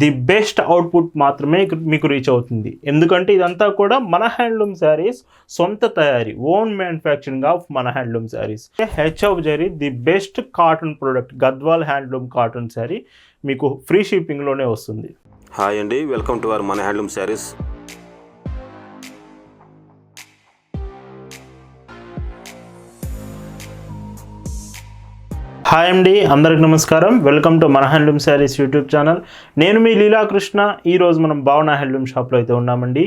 The best output మాత్రమే మీకు reach అవుతుంది. ఎందుకంటే ఇదంతా కూడా మన హ్యాండ్లూమ్ శారీస్ సొంత తయారీ ఓన్ మ్యానుఫ్యాక్చరింగ్ ఆఫ్ మన handloom saris. HF zari the best cotton product Gadwal handloom cotton sari మీకు ఫ్రీ షిప్పింగ్లోనే వస్తుంది. హాయ్ అండి వెల్కమ్ టు అవర్ మన హ్యాండ్లూమ్ శారీస్. హాయ్ అండి అందరికి నమస్కారం. వెల్కమ్ టు మన హ్యాండ్లూమ్ శారీస్ యూట్యూబ్ ఛానల్. నేను మీ లీలాకృష్ణ. ఈరోజు మనం భావన హ్యాండ్లూమ్ షాప్లో అయితే ఉన్నామండి.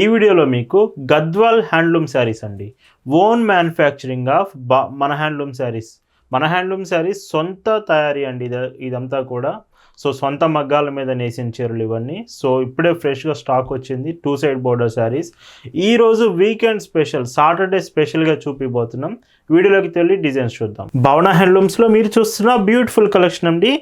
ఈ వీడియోలో మీకు గద్వాల్ హ్యాండ్లూమ్ శారీస్ అండి. ఓన్ మ్యానుఫ్యాక్చరింగ్ ఆఫ్ బా మన హ్యాండ్లూమ్ శారీస్. మన హ్యాండ్లూమ్ శారీస్ సొంత తయారీ అండి. ఇది ఇదంతా కూడా. సో సొంత మగ్గాల మీద నేసిన చీరలు ఇవన్నీ. సో ఇప్పుడే ఫ్రెష్గా స్టాక్ వచ్చింది. Two side border saris. ఈరోజు వీకెండ్ స్పెషల్ సాటర్డే స్పెషల్గా చూపిపోతున్నాం వీడియోలోకి వెళ్ళి డిజైన్స్ చూద్దాం. భవన హ్యాండ్లూమ్స్లో మీరు చూస్తున్న బ్యూటిఫుల్ కలెక్షన్ అండి.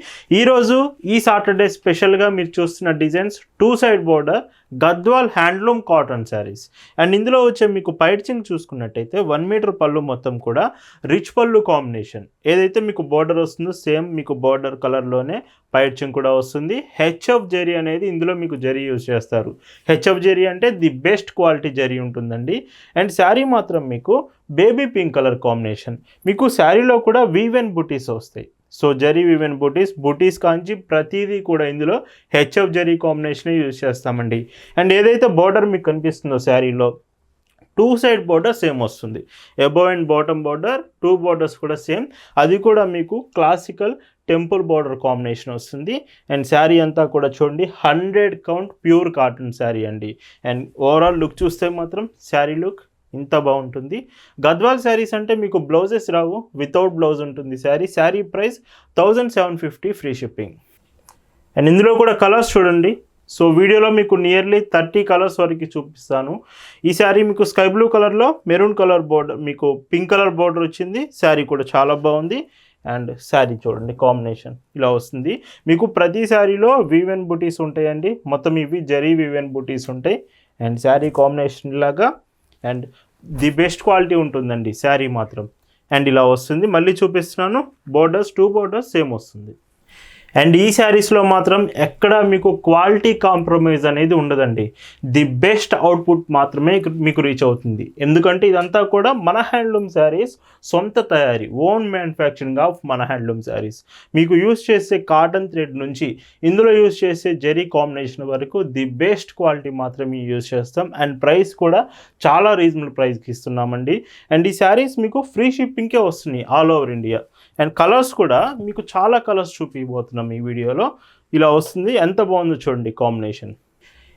ఈరోజు ఈ సాటర్డే స్పెషల్గా మీరు చూస్తున్న designs two side border Gadwal handloom cotton saris. And ఇందులో వచ్చే మీకు పైడ్చింగ్ చూసుకున్నట్టయితే వన్ మీటర్ పళ్ళు మొత్తం కూడా రిచ్ పళ్ళు కాంబినేషన్. ఏదైతే మీకు బోర్డర్ వస్తుందో సేమ్ మీకు బోర్డర్ కలర్లోనే పైడ్చింగ్ కూడా వస్తుంది. హెచ్ఎఫ్ జరీ అనేది ఇందులో మీకు జరీ యూజ్ చేస్తారు. హెచ్ఎఫ్ జరీ అంటే ది బెస్ట్ క్వాలిటీ జరీ ఉంటుందండి. అండ్ శారీ మాత్రం మీకు బేబీ పింక్ కలర్ కాంబినేషన్. మీకు శారీలో కూడా వీవెన్ బుటీస్ వస్తాయి. సో జరీ వివెన్ బూటీస్ బూటీస్ కాంచి ప్రతిదీ కూడా ఇందులో హెచ్ఎఫ్ జరీ కాంబినేషన్ యూజ్ చేస్తామండి. అండ్ ఏదైతే బార్డర్ మీకు కనిపిస్తుందో శారీలో టూ సైడ్ బార్డర్ సేమ్ వస్తుంది. Above and bottom border two borders కూడా సేమ్. అది కూడా మీకు క్లాసికల్ టెంపుల్ బార్డర్ కాంబినేషన్ వస్తుంది. అండ్ శారీ అంతా కూడా చూడండి. Hundred count pure cotton sari అండి. అండ్ ఓవరాల్ లుక్ చూస్తే మాత్రం శారీ లుక్ ఇంత బాగుంటుంది. గద్వాల్ శారీస్ అంటే మీకు బ్లౌజెస్ రావు. వితౌట్ బ్లౌజ్ ఉంటుంది sari. Sari price thousand seven fifty free shipping. And ఇందులో కూడా కలర్స్ చూడండి. సో వీడియోలో మీకు నియర్లీ థర్టీ కలర్స్ వరకు చూపిస్తాను. ఈ శారీ మీకు స్కై బ్లూ కలర్లో మెరూన్ కలర్ బోర్డర్ మీకు పింక్ కలర్ బోర్డర్ వచ్చింది. శారీ కూడా చాలా బాగుంది. అండ్ శారీ చూడండి కాంబినేషన్ ఇలా వస్తుంది. మీకు ప్రతి శారీలో వివెన్ బుటీస్ ఉంటాయండి. మొత్తం ఇవి జరీ వివెన్ బుటీస్ ఉంటాయి. అండ్ శారీ కాంబినేషన్ లాగా అండ్ ది బెస్ట్ క్వాలిటీ ఉంటుందండి శారీ మాత్రం. అండ్ ఇలా వస్తుంది. మళ్ళీ చూపిస్తున్నాను. బోర్డర్స్ టూ బోర్డర్స్ సేమ్ వస్తుంది. అండ్ ఈ శారీస్లో మాత్రం ఎక్కడ మీకు క్వాలిటీ కాంప్రమైజ్ అనేది ఉండదండి. ది బెస్ట్ అవుట్పుట్ మాత్రమే మీకు రీచ్ అవుతుంది. ఎందుకంటే ఇదంతా కూడా మన హ్యాండ్లూమ్ శారీస్ సొంత తయారీ ఓన్ మ్యానుఫ్యాక్చరింగ్ ఆఫ్ మన హ్యాండ్లూమ్ శారీస్. మీకు యూస్ చేసే కాటన్ థ్రెడ్ నుంచి ఇందులో యూస్ చేసే జెరీ కాంబినేషన్ వరకు ది బెస్ట్ క్వాలిటీ మాత్రమే యూజ్ చేస్తాం. అండ్ ప్రైస్ కూడా చాలా రీజనబుల్ ప్రైస్కి ఇస్తున్నామండి. అండ్ ఈ శారీస్ మీకు ఫ్రీ షిప్పింగ్కే వస్తున్నాయి all over India. And colours కూడా మీకు చాలా కలర్స్ చూపిపోతున్నాం ఈ వీడియోలో. ఇలా వస్తుంది. ఎంత బాగుందో చూడండి కాంబినేషన్.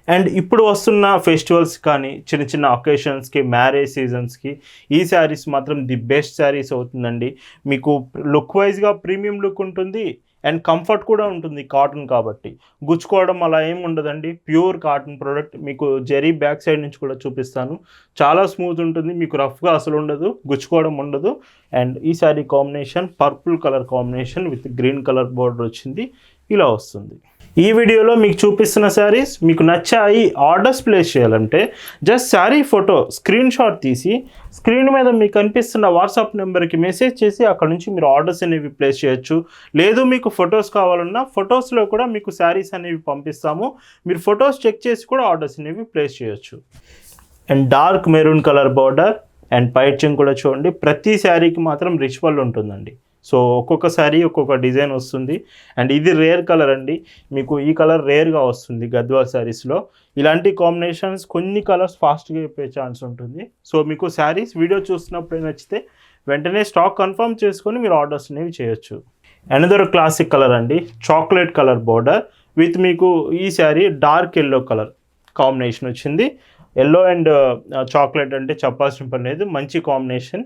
అండ్ ఇప్పుడు వస్తున్న ఫెస్టివల్స్ కానీ చిన్న చిన్న ఒకేషన్స్కి మ్యారేజ్ సీజన్స్కి ఈ శారీస్ మాత్రం ది బెస్ట్ శారీస్ అవుతుందండి. మీకు లుక్ వైజ్గా ప్రీమియం లుక్ ఉంటుంది. అండ్ కంఫర్ట్ కూడా ఉంటుంది కాటన్ కాబట్టి. గుచ్చుకోవడం అలా ఏం ఉండదండి. ప్యూర్ కాటన్ ప్రోడక్ట్ మీకు జెరీ బ్యాక్ సైడ్ నుంచి కూడా చూపిస్తాను. చాలా స్మూత్ ఉంటుంది. మీకు రఫ్గా అసలు ఉండదు. గుచ్చుకోవడం ఉండదు. అండ్ ఈ sari combination purple colour combination with green colour border వచ్చింది. ఇలా వస్తుంది. ఈ వీడియోలో మీకు చూపిస్తున్న శారీస్ మీకు నచ్చాయి ఆర్డర్స్ ప్లేస్ చేయాలంటే just sari photo screenshot తీసి స్క్రీన్ మీద మీకు కనిపిస్తున్న వాట్సాప్ నెంబర్కి మెసేజ్ చేసి అక్కడ నుంచి మీరు ఆర్డర్స్ అనేవి ప్లేస్ చేయొచ్చు. లేదు మీకు ఫొటోస్ కావాలన్నా ఫొటోస్లో కూడా మీకు శారీస్ అనేవి పంపిస్తాము. మీరు ఫొటోస్ చెక్ చేసి కూడా ఆర్డర్స్ అనేవి ప్లేస్ చేయొచ్చు. And dark maroon colour border and పైచింగ్ కూడా చూడండి. ప్రతి శారీకి మాత్రం రిచువల్ ఉంటుందండి. సో ఒక్కొక్కసారి ఒక్కొక్క డిజైన్ వస్తుంది. అండ్ ఇది రేర్ కలర్ అండి. మీకు ఈ కలర్ రేర్గా వస్తుంది గద్వాల్ శారీస్లో. ఇలాంటి కాంబినేషన్స్ కొన్ని కలర్స్ ఫాస్ట్గా అయిపోయే ఛాన్స్ ఉంటుంది. సో మీకు శారీస్ వీడియో చూస్తున్నప్పుడు నచ్చితే వెంటనే స్టాక్ కన్ఫర్మ్ చేసుకొని మీరు ఆర్డర్స్ అనేవి చేయొచ్చు. అనదర్ క్లాసిక్ కలర్ అండి. Chocolate colour border. విత్ మీకు ఈ sari dark yellow colour combination వచ్చింది. ఎల్లో అండ్ చాక్లెట్ అంటే చెప్పాల్సిన పని లేదు. మంచి కాంబినేషన్.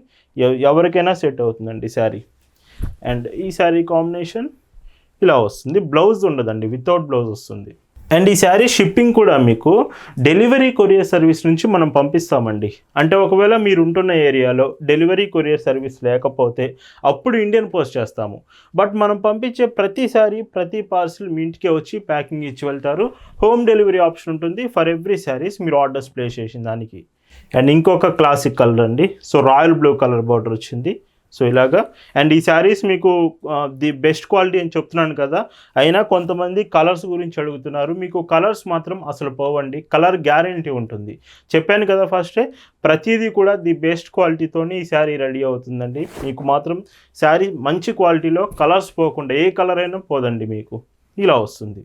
ఎవరికైనా సెట్ అవుతుందండి శారీ. అండ్ ఈ శారీ కాంబినేషన్ ఇలా వస్తుంది. బ్లౌజ్ ఉండదండి వితౌట్ బ్లౌజ్ వస్తుంది. అండ్ ఈ శారీ షిప్పింగ్ కూడా మీకు డెలివరీ కొరియర్ సర్వీస్ నుంచి మనం పంపిస్తామండి. అంటే ఒకవేళ మీరు ఉంటున్న ఏరియాలో డెలివరీ కొరియర్ సర్వీస్ లేకపోతే అప్పుడు ఇండియన్ పోస్ట్ చేస్తాము. బట్ మనం పంపించే ప్రతి శారీ ప్రతి పార్సిల్ మీ ఇంటికే వచ్చి ప్యాకింగ్ ఇచ్చి వెళ్తారు. హోమ్ డెలివరీ ఆప్షన్ ఉంటుంది. ఫర్ ఎవ్రీ శారీస్ మీరు ఆర్డర్స్ ప్లేస్ చేసిన దానికి. అండ్ ఇంకొక క్లాసిక్ కలర్ అండి. So royal blue colour border వచ్చింది. సో ఇలాగా. అండ్ ఈ శారీస్ మీకు ది బెస్ట్ క్వాలిటీ అని చెప్తున్నాను కదా. అయినా కొంతమంది కలర్స్ గురించి అడుగుతున్నారు. మీకు కలర్స్ మాత్రం అసలు పోవండి. కలర్ గ్యారంటీ ఉంటుంది. చెప్పాను కదా ఫస్టే ప్రతిదీ కూడా ది బెస్ట్ క్వాలిటీతోనే ఈ శారీ రెడీ అవుతుందండి. మీకు మాత్రం శారీ మంచి క్వాలిటీలో కలర్స్ పోకుండా ఏ కలర్ అయినా పోదండి మీకు. ఇలా వస్తుంది.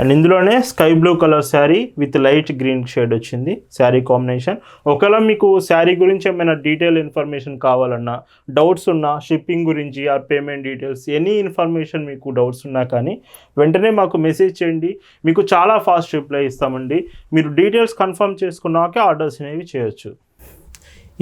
అండ్ ఇందులోనే sky blue colour sari with light green shade వచ్చింది. శారీ కాంబినేషన్. ఒకవేళ మీకు శారీ గురించి ఏమైనా డీటెయిల్ ఇన్ఫర్మేషన్ కావాలన్నా డౌట్స్ ఉన్నా షిప్పింగ్ గురించి or payment details any information మీకు డౌట్స్ ఉన్నా కానీ వెంటనే మాకు మెసేజ్ చేయండి. మీకు చాలా ఫాస్ట్ రిప్లై ఇస్తామండి. మీరు డీటెయిల్స్ కన్ఫర్మ్ చేసుకున్నాకే ఆర్డర్స్ అనేవి చేయొచ్చు.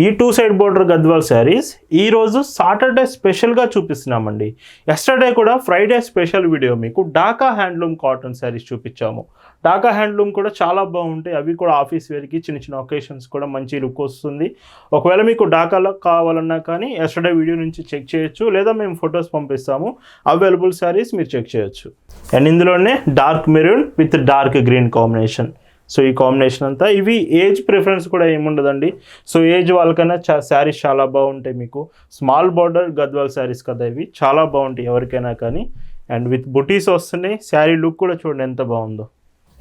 ఈ two side border Gadwal sarees. ఈరోజు సాటర్డే స్పెషల్గా చూపిస్తున్నామండి. ఎస్టర్డే కూడా ఫ్రైడే స్పెషల్ వీడియో మీకు డాకా హ్యాండ్లూమ్ కాటన్ శారీస్ చూపించాము. డాకా హ్యాండ్లూమ్ కూడా చాలా బాగుంటాయి. అవి కూడా ఆఫీస్ వేర్కి చిన్న చిన్న ఒకేషన్స్ కూడా మంచి లుక్ వస్తుంది. ఒకవేళ మీకు డాకాలో కావాలన్నా కానీ ఎస్టర్డే వీడియో నుంచి చెక్ చేయొచ్చు. లేదా మేము ఫొటోస్ పంపిస్తాము. అవైలబుల్ శారీస్ మీరు చెక్ చేయొచ్చు. అండ్ ఇందులోనే dark maroon with dark green combination so ఈ కాంబినేషన్ అంతా. ఇవి ఏజ్ ప్రిఫరెన్స్ కూడా ఏముండదండి. సో ఏజ్ వాళ్ళకైనా చా శారీస్ చాలా బాగుంటాయి మీకు. స్మాల్ బార్డర్ గద్వాల్ శారీస్ కదా ఇవి. చాలా బాగుంటాయి ఎవరికైనా కానీ. అండ్ విత్ బుటీస్ వస్తున్నాయి. శారీ లుక్ కూడా చూడండి ఎంత బాగుందో.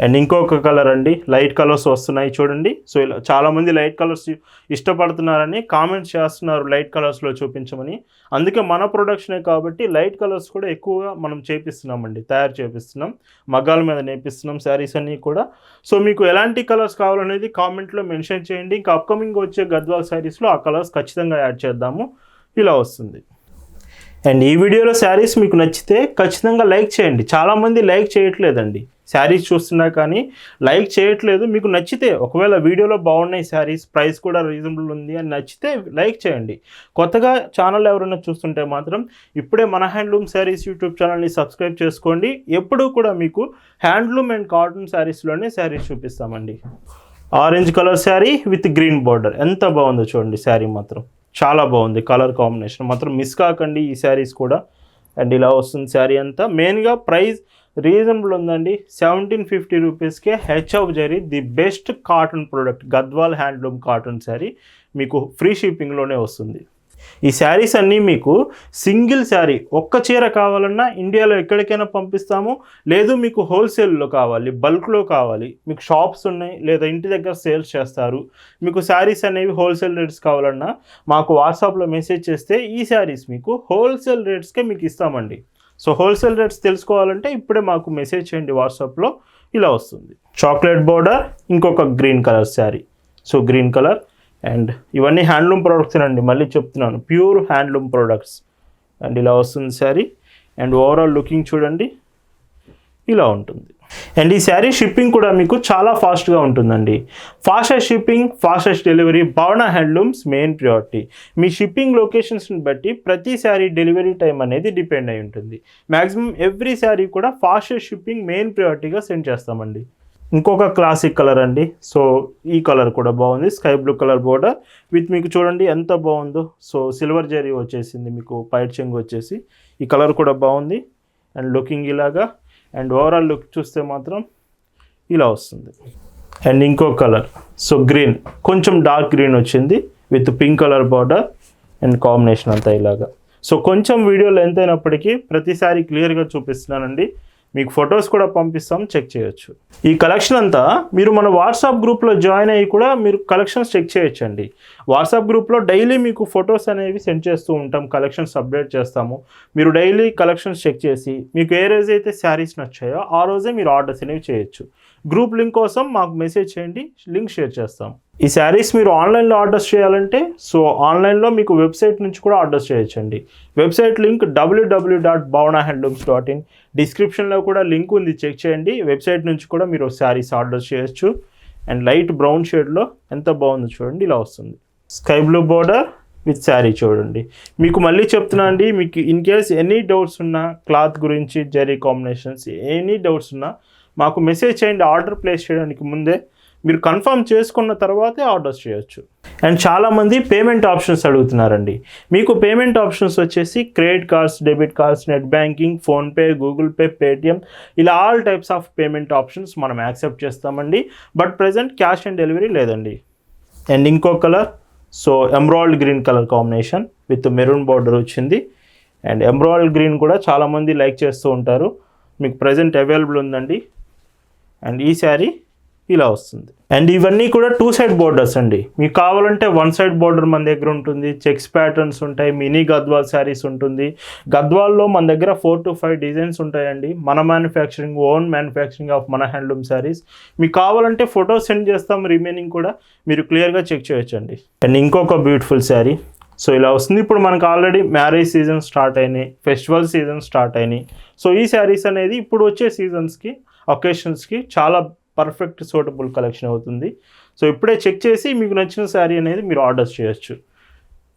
అండ్ ఇంకొక కలర్ అండి లైట్ కలర్స్ వస్తున్నాయి చూడండి. సో ఇలా చాలామంది లైట్ కలర్స్ ఇష్టపడుతున్నారని కామెంట్స్ చేస్తున్నారు లైట్ కలర్స్లో చూపించమని. అందుకే మన ప్రొడక్షనే కాబట్టి లైట్ కలర్స్ కూడా ఎక్కువగా మనం చేపిస్తున్నామండి తయారు చేపిస్తున్నాం మగ్గాల మీద నేపిస్తున్నాం శారీస్ అన్నీ కూడా. సో మీకు ఎలాంటి కలర్స్ కావాలనేది కామెంట్లో మెన్షన్ చేయండి. ఇంకా అప్కమింగ్ వచ్చే గద్వాల్ శారీస్లో ఆ కలర్స్ ఖచ్చితంగా యాడ్ చేద్దాము. ఇలా వస్తుంది. అండ్ ఈ వీడియోలో శారీస్ మీకు నచ్చితే ఖచ్చితంగా లైక్ చేయండి. చాలామంది లైక్ చేయట్లేదండి. శారీస్ చూస్తున్నా కానీ లైక్ చేయట్లేదు. మీకు నచ్చితే ఒకవేళ వీడియోలో బాగున్నాయి శారీస్ ప్రైస్ కూడా రీజనబుల్ ఉంది అని నచ్చితే లైక్ చేయండి. కొత్తగా ఛానల్ ఎవరైనా చూస్తుంటే మాత్రం ఇప్పుడే మన హ్యాండ్లూమ్ శారీస్ యూట్యూబ్ ఛానల్ని సబ్స్క్రైబ్ చేసుకోండి. ఎప్పుడూ కూడా మీకు హ్యాండ్లూమ్ అండ్ కాటన్ శారీస్లోనే saris చూపిస్తామండి. Orange colour sari with green border. ఎంత బాగుందో చూడండి శారీ మాత్రం. చాలా బాగుంది కలర్ కాంబినేషన్. మాత్రం మిస్ కాకండి ఈ శారీస్ కూడా. అండ్ ఇలా వస్తుంది శారీ అంతా. మెయిన్గా ప్రైస్ రీజనబుల్ ఉందండి. సెవెంటీన్ ఫిఫ్టీ రూపీస్కే HF zari the best cotton product Gadwal handloom cotton sari మీకు ఫ్రీ షిప్పింగ్లోనే వస్తుంది. ఈ శారీస్ అన్నీ మీకు సింగిల్ శారీ ఒక్క చీర కావాలన్నా ఇండియాలో ఎక్కడికైనా పంపిస్తాము. లేదు మీకు హోల్సేల్లో కావాలి బల్క్లో కావాలి మీకు షాప్స్ ఉన్నాయి లేదా ఇంటి దగ్గర సేల్స్ చేస్తారు. మీకు శారీస్ అనేవి హోల్సేల్ రేట్స్ కావాలన్నా మాకు వాట్సాప్లో మెసేజ్ చేస్తే ఈ శారీస్ మీకు హోల్సేల్ రేట్స్కే మీకు ఇస్తామండి. సో హోల్సేల్ రేట్స్ తెలుసుకోవాలంటే ఇప్పుడే మాకు మెసేజ్ చేయండి వాట్సాప్లో. ఇలా వస్తుంది. చాక్లెట్ బోర్డర్ ఇంకొక green colour sari. So green colour and ఇవన్నీ హ్యాండ్లూమ్ ప్రోడక్ట్స్ అండి. మళ్ళీ చెప్తున్నాను. Pure handloom products. అండ్ ఇలా వస్తుంది శారీ. అండ్ ఓవరాల్ లుకింగ్ చూడండి. ఇలా ఉంటుంది. అండ్ ఈ శారీ షిప్పింగ్ కూడా మీకు చాలా ఫాస్ట్గా ఉంటుందండి. Fastest shipping fastest delivery Bhavana handlooms main priority మీ షిప్పింగ్ లొకేషన్స్ని బట్టి ప్రతి శారీ డెలివరీ టైం అనేది డిపెండ్ అయి ఉంటుంది. మ్యాక్సిమం ఎవ్రీ శారీ కూడా ఫాస్టెస్ట్ షిప్పింగ్ మెయిన్ ప్రియారిటీగా సెండ్ చేస్తామండి. ఇంకొక క్లాసిక్ కలర్ అండి. సో ఈ కలర్ కూడా బాగుంది. Sky blue colour border with మీకు చూడండి ఎంత బాగుందో. సో సిల్వర్ జరీ వచ్చేసింది మీకు పైట్ చెంగు వచ్చేసి. ఈ కలర్ కూడా బాగుంది. అండ్ లుకింగ్ ఇలాగా. అండ్ ఓవరాల్ లుక్ చూస్తే మాత్రం ఇలా వస్తుంది. అండ్ ఇంకో కలర్ సో గ్రీన్ కొంచెం డార్క్ గ్రీన్ వచ్చింది with pink colour border and combination అంతా ఇలాగా. సో కొంచెం వీడియో లెంత్ అయినప్పటికీ ప్రతిసారి క్లియర్గా చూపిస్తున్నానండి. మీకు ఫొటోస్ కూడా పంపిస్తాం చెక్ చేయొచ్చు. ఈ కలెక్షన్ అంతా మీరు మన వాట్సాప్ గ్రూప్లో జాయిన్ అయ్యి కూడా మీరు కలెక్షన్స్ చెక్ చేయొచ్చండి. వాట్సాప్ గ్రూప్లో డైలీ మీకు ఫొటోస్ అనేవి సెండ్ చేస్తూ ఉంటాం కలెక్షన్స్ అప్డేట్ చేస్తాము. మీరు డైలీ కలెక్షన్స్ చెక్ చేసి మీకు ఏ రోజు అయితే శారీస్ నచ్చాయో ఆ రోజే మీరు ఆర్డర్స్ అనేవి చేయొచ్చు. గ్రూప్ లింక్ కోసం మాకు మెసేజ్ చేయండి లింక్ షేర్ చేస్తాం. ఈ శారీస్ మీరు ఆన్లైన్లో ఆర్డర్స్ చేయాలంటే సో ఆన్లైన్లో మీకు వెబ్సైట్ నుంచి కూడా ఆర్డర్స్ చేయొచ్చండి. Website link W W dot Bhavana handlooms dot in డిస్క్రిప్షన్లో కూడా లింక్ ఉంది చెక్ చేయండి. వెబ్సైట్ నుంచి కూడా మీరు శారీస్ ఆర్డర్ చేయొచ్చు. అండ్ లైట్ బ్రౌన్ షేడ్లో ఎంత బాగుందో చూడండి ఇలా వస్తుంది. Sky blue border with sari చూడండి. మీకు మళ్ళీ చెప్తున్నా అండి మీకు ఇన్ కేస్ ఎనీ డౌట్స్ ఉన్నా క్లాత్ గురించి జరీ కాంబినేషన్స్ ఎనీ డౌట్స్ ఉన్నా మాకు మెసేజ్ చేయండి ఆర్డర్ ప్లేస్ చేయడానికి ముందే మీరు కన్ఫర్మ్ చేసుకున్న తర్వాతే ఆర్డర్స్ చేయొచ్చు. అండ్ చాలామంది పేమెంట్ ఆప్షన్స్ అడుగుతున్నారండి. మీకు పేమెంట్ ఆప్షన్స్ వచ్చేసి credit cards debit cards net banking PhonePe Google Pay Paytm ఇలా all types of payment options మనం యాక్సెప్ట్ చేస్తామండి. But present cash on delivery లేదండి. అండ్ ఇంకో colour so emerald green colour combination with maroon border వచ్చింది. And emerald green కూడా చాలామంది like చేస్తూ ఉంటారు. మీకు ప్రజెంట్ అవైలబుల్ ఉందండి. అండ్ ఈ శారీ ఇలా వస్తుంది. అండ్ ఇవన్నీ కూడా టూ సైడ్ బోర్డర్స్ అండి. మీకు కావాలంటే వన్ సైడ్ బోర్డర్ మన దగ్గర ఉంటుంది. చెక్స్ ప్యాటర్న్స్ ఉంటాయి మినీ గద్వాల్ శారీస్ ఉంటుంది. గద్వాల్లో మన దగ్గర ఫోర్ టు ఫైవ్ డిజైన్స్ ఉంటాయండి. మన మ్యానుఫ్యాక్చరింగ్ ఓన్ మ్యానుఫ్యాక్చరింగ్ ఆఫ్ మన హ్యాండ్లూమ్ శారీస్. మీకు కావాలంటే ఫోటో సెండ్ చేస్తాం. రిమైనింగ్ కూడా మీరు క్లియర్గా చెక్ చేయొచ్చండి. అండ్ ఇంకొక బ్యూటిఫుల్ శారీ. సో ఇలా వస్తుంది. ఇప్పుడు మనకు ఆల్రెడీ మ్యారేజ్ సీజన్ స్టార్ట్ అయినాయి. ఫెస్టివల్ సీజన్ స్టార్ట్ అయినాయి. సో ఈ శారీస్ అనేది ఇప్పుడు వచ్చే సీజన్స్కి ఒకేషన్స్కి చాలా పర్ఫెక్ట్ సూటబుల్ కలెక్షన్ అవుతుంది. సో ఇప్పుడే చెక్ చేసి మీకు నచ్చిన శారీ అనేది మీరు ఆర్డర్ చేయొచ్చు.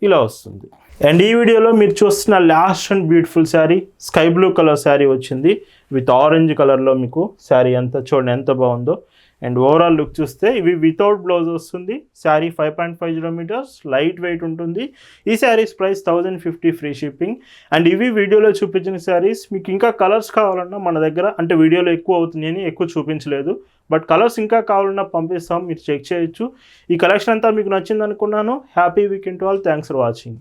ఇలా వస్తుంది. అండ్ ఈ వీడియోలో మీరు చూస్తున్న last and beautiful sari sky blue colour sari వచ్చింది. విత్ ఆరెంజ్ కలర్లో మీకు శారీ ఎంత చూడండి ఎంత బాగుందో. అండ్ ఓవరాల్ లుక్ చూస్తే ఇవి వితౌట్ బ్లౌజ్ వస్తుంది. Sari five point five zero metres light weight ఉంటుంది. ఈ saris price thousand fifty free shipping and ఇవి వీడియోలో చూపించిన శారీస్ మీకు ఇంకా కలర్స్ కావాలన్నా మన దగ్గర అంటే వీడియోలో ఎక్కువ అవుతున్నాయని ఎక్కువ చూపించలేదు. బట్ కలర్స్ ఇంకా కావాలన్నా పంపిస్తాం మీరు చెక్ చేయొచ్చు. ఈ కలెక్షన్ అంతా మీకు నచ్చింది అనుకున్నాను happy weekend to all thanks for watching